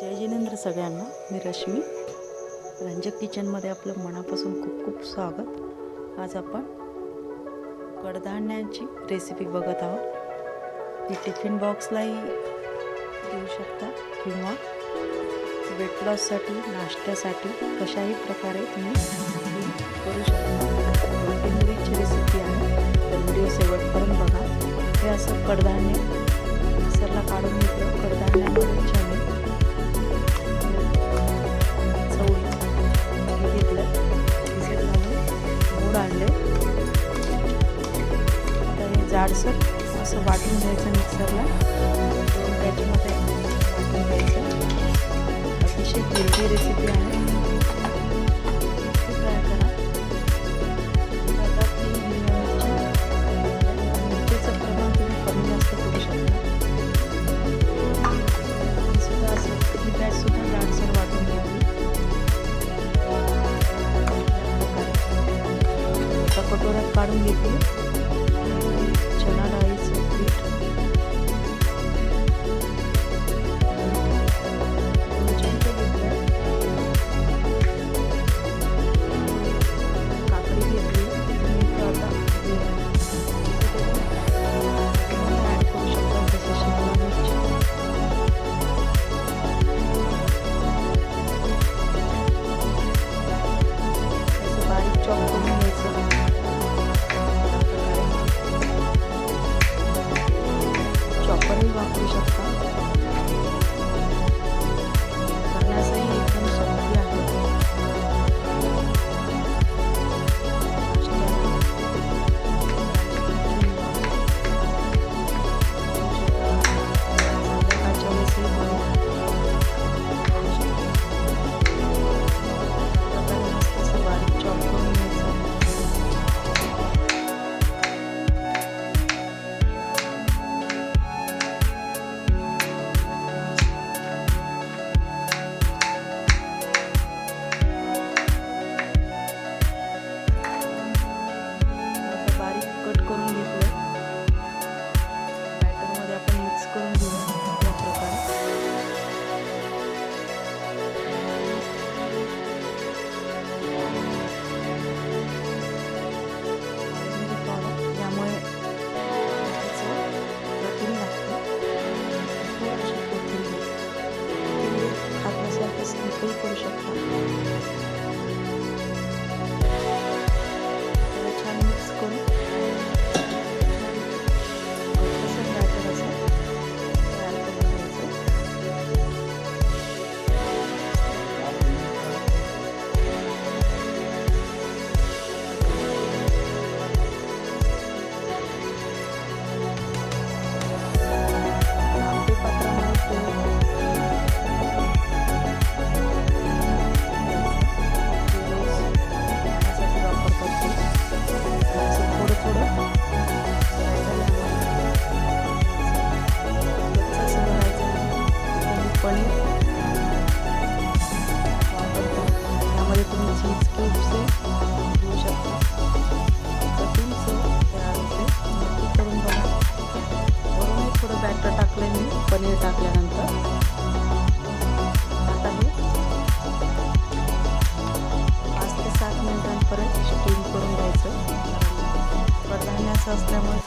जय जिनेंद्र सगळ्यांना. मी रश्मी. रंजक किचनमध्ये आपलं मनापासून खूप खूप स्वागत. आज आपण कडधान्यांची रेसिपी बघत आहोत. ती टिफिन बॉक्सलाही देऊ शकता किंवा वेट लॉससाठी नाश्त्यासाठी कशाही प्रकारे तुम्ही करू शकता. प्रोटीन रेसिपी आहे. तर व्हिडिओ शेवटपर्यंत बघा. हे असं कडधान्य. मिक्सरला काढून घेतलं कडधान्यामध्ये असं वाटून घ्यायचं मिक्सरला. त्याच्यामध्ये वाटून घ्यायचं. अतिशय हेल्दी रेसिपी आहे. ट्राय करा. मिरचीचं प्रमाण तुम्ही कमी जास्त करू शकता. सुद्धा असं ही सुद्धा वाटून घ्यावी कटोऱ्यात काढून घेतली Waktu? करून घेतलं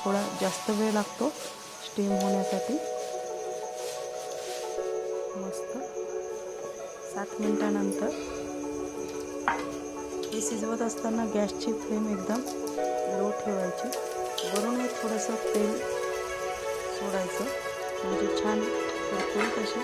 थोडा जास्त वेळ लागतो स्टीम होण्यासाठी. मस्त. सात मिनटानंतर. हे शिजवत असताना गॅसची फ्लेम एकदम लो ठेवायची. वरूनही थोडंसं तेल सोडायचं. म्हणजे छान कुरकुरीत अशी